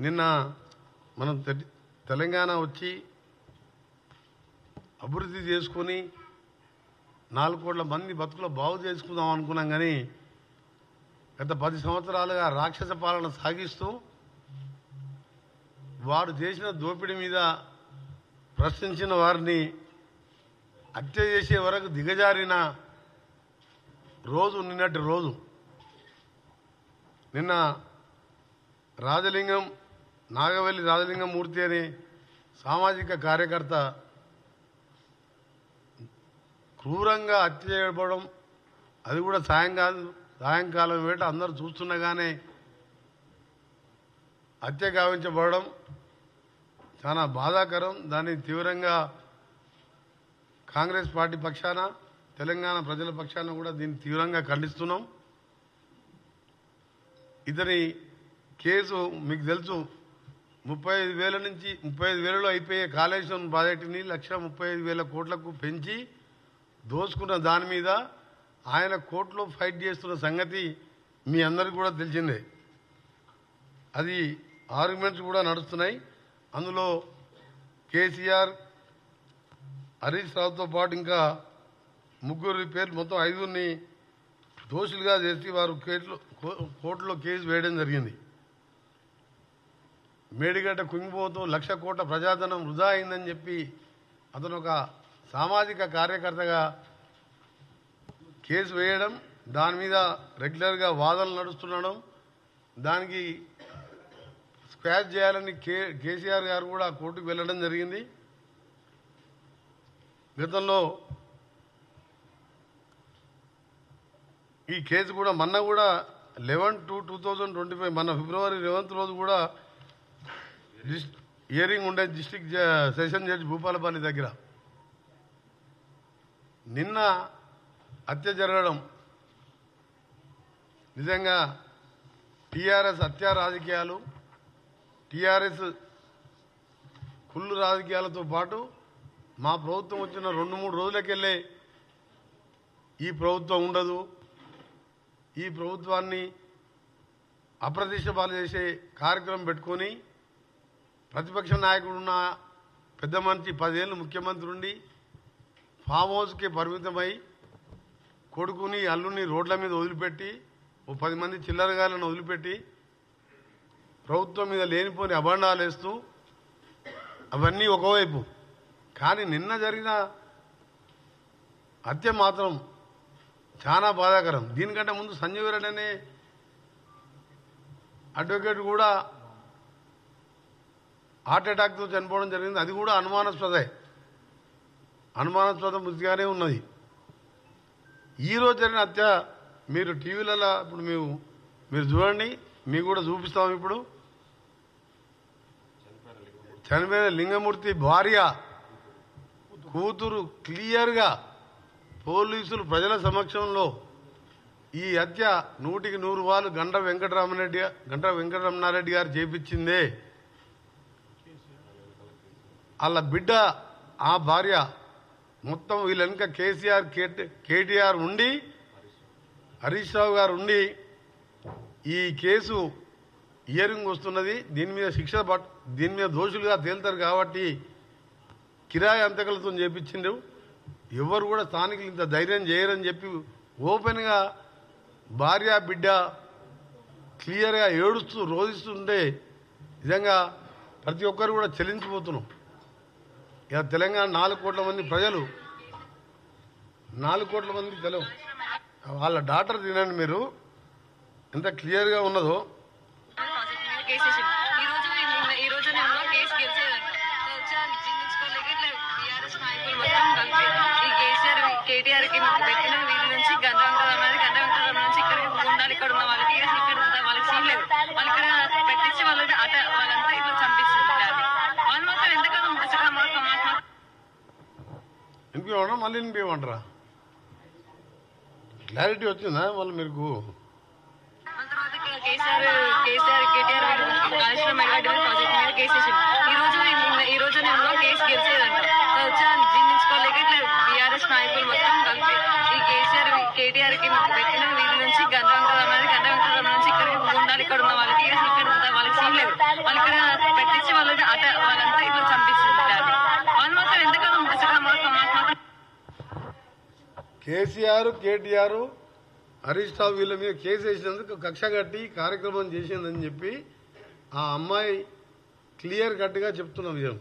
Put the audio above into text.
నిన్న మనం తె- తెలంగాణ వచ్చి అభివృద్ధి చేసుకొని నాలుగు కోట్ల మంది బతుకులు బాగు చేసుకుందాం అనుకున్నాం కానీ గత పది సంవత్సరాలుగా రాక్షస పాలన సాగిస్తూ వాడు చేసిన దోపిడీ మీద ప్రశ్నించిన వారిని హత్య చేసే వరకు దిగజారిన రోజు నిన్నటి రోజు. నిన్న రాజలింగం నాగవల్లి రాజలింగమూర్తి అని అనే సామాజిక కార్యకర్త క్రూరంగా హత్య చేయబడడం అది కూడా సాయంకాలం సాయంకాలం వేట అందరూ చూస్తుండగానే హత్య గావించబడడం చాలా బాధాకరం. దాన్ని తీవ్రంగా కాంగ్రెస్ పార్టీ పక్షాన తెలంగాణ ప్రజల పక్షాన కూడా దీన్ని తీవ్రంగా ఖండిస్తున్నాం. ఇతని కేసు మీకు తెలుసు ముప్పై ఐదు వేల నుంచి ముప్పై ఐదు వేలలో అయిపోయే కాళేశ్వరం ప్రాజెక్టుని లక్ష ముప్పై ఐదు వేల కోట్లకు పెంచి దోచుకున్న దాని మీద ఆయన కోర్టులో ఫైట్ చేస్తున్న సంగతి మీ అందరికీ కూడా తెలిసిందే. అది ఆర్గ్యుమెంట్స్ కూడా నడుస్తున్నాయి. అందులో కేసీఆర్ హరీష్ రావుతో పాటు ఇంకా ముగ్గురు పేర్లు మొత్తం ఐదుగురిని దోషులుగా చేసి వారు కేసులో కో- కోర్టులో కేసు వేయడం జరిగింది. మేడిగడ్డ కుంగిపోతూ లక్ష కోట్ల ప్రజాధనం వృధా అయిందని చెప్పి అతను ఒక సామాజిక కార్యకర్తగా కేసు వేయడం దాని మీద రెగ్యులర్గా వాదనలు నడుస్తుండడం దానికి స్క్వాష్ చేయాలని కే కేసీఆర్ గారు కూడా కోర్టుకు వెళ్ళడం జరిగింది. గతంలో ఈ కేసు కూడా మొన్న కూడా eleven two two thousand twenty five మన ఫిబ్రవరి లెవెన్త్ రోజు కూడా హియరింగ్ ఉండే డిస్టిక్ సెషన్ జడ్జి భూపాలపల్లి దగ్గర. నిన్న హత్య జరగడం నిజంగా టీఆర్ఎస్ హత్య రాజకీయాలు టీఆర్ఎస్ కుళ్ళు రాజకీయాలతో పాటు మా ప్రభుత్వం వచ్చిన రెండు మూడు రోజులకెళ్ళే ఈ ప్రభుత్వం ఉండదు. ఈ ప్రభుత్వాన్ని అప్రతిష్ట పాలు చేసే కార్యక్రమం పెట్టుకొని ప్రతిపక్ష నాయకుడున్న పెద్ద మనిషి పదేళ్ళు ముఖ్యమంత్రి ఉండి ఫామ్ హౌస్కి పరిమితమై కొడుకుని అల్లుని రోడ్ల మీద వదిలిపెట్టి ఓ పది మంది చిల్లరగాలను వదిలిపెట్టి ప్రభుత్వం మీద లేనిపోని అభండాలు వేస్తూ అవన్నీ ఒకవైపు. కానీ నిన్న జరిగిన హత్య మాత్రం చాలా బాధాకరం. దీనికంటే ముందు సంజీవ్ రెడ్డి అనే అడ్వకేట్ కూడా హార్ట్ అటాక్తో చనిపోవడం జరిగింది. అది కూడా అనుమానాస్పదే. అనుమానాస్పద మృతిగానే ఉన్నది. ఈ రోజు జరిగిన హత్య మీరు టీవీలలో ఇప్పుడు మేము మీరు చూడండి మీకు కూడా చూపిస్తాం ఇప్పుడు. చనిపోయిన లింగమూర్తి భార్య కూతురు క్లియర్గా పోలీసులు ప్రజల సమక్షంలో ఈ హత్య నూటికి నూరు వాళ్ళు గంట వెంకటరామరెడ్డి గంట వెంకటరమణారెడ్డి గారు చేపించిందే. వాళ్ళ బిడ్డ ఆ భార్య మొత్తం వీళ్ళనుక కేసీఆర్ కేటీఆర్ ఉండి హరీష్ రావు గారు ఉండి ఈ కేసు ఇయరింగ్ వస్తున్నది. దీని మీద శిక్ష పట్ దీని మీద దోషులుగా తేలుతారు కాబట్టి కిరాయి అంతకలతో చేపించిండ్రు. ఎవరు కూడా స్థానికులు ఇంత ధైర్యం చేయరని చెప్పి ఓపెన్గా భార్య బిడ్డ క్లియర్గా ఏడుస్తూ రోధిస్తుంటే నిజంగా ప్రతి ఒక్కరు కూడా చెల్లించిపోతున్నాం ఇక తెలంగాణ నాలుగు కోట్ల మంది ప్రజలు నాలుగు కోట్ల మంది తెలవు వాళ్ళ డాటర్ తినండి మీరు. ఎంత క్లియర్గా ఉన్నదో. కేసు వేసిండు. ఈ రోజు నిన్న- ఈ రోజు నేను కేసు గెలిచేదంట వచ్చి అది జీర్ణించుకోలేక ఇట్లా టీఆర్ఎస్ నాయకులు మొత్తం కలిపి ఈ కేసీఆర్ కేటీఆర్కి మాకు పెట్టిన వీధి నుంచి గంధ వెంకటరామరాజు గంధ వెంకటరామరాజు నుంచి ఇక్కడ ఉండాలి ఇక్కడ ఉన్న వాళ్ళకి ఇక్కడ ఉన్న వాళ్ళకి సీన్ లేదు వాళ్ళు ఇక్కడ పెట్టించి వాళ్ళకి అట వాళ్ళంతా ఇట్లా చంపిస్తుంటారు వాళ్ళు మాత్రం ఎంతకాలం ముచ్చట మాకు మాకు వినిపించమంటారా మళ్ళీ వినిపించమంటారా క్లారిటీ వచ్చిందా మళ్ళీ మీకు KCR KCR KTR Kaleshwaram project మీద వేసిండు. ఈ రోజు నిన్న- ఈ రోజు నేను కేసు గెలిచేదంట వచ్చి అది జీర్ణించుకోలేక ఇట్లా టీఆర్ఎస్ నాయకులు మొత్తం కలిపి ఈ కేసీఆర్ కేటీఆర్కి మాకు పెట్టిన వీధి నుంచి గంధ వెంకటరామరాజు గంధ వెంకటరామరాజు నుంచి ఇక్కడ ఉండాలి ఇక్కడ ఉన్న వాళ్ళకి ఇక్కడ ఉన్న వాళ్ళకి సీన్ లేదు వాళ్ళు ఇక్కడ కేసీఆర్ కేటీఆర్ హరీష్ రావు వీళ్ళ మీద కేసు వేసినందుకు కక్ష కట్టి కార్యక్రమం చేసిందని చెప్పి ఆ అమ్మాయి క్లియర్ కట్గా చెప్తున్న విషయం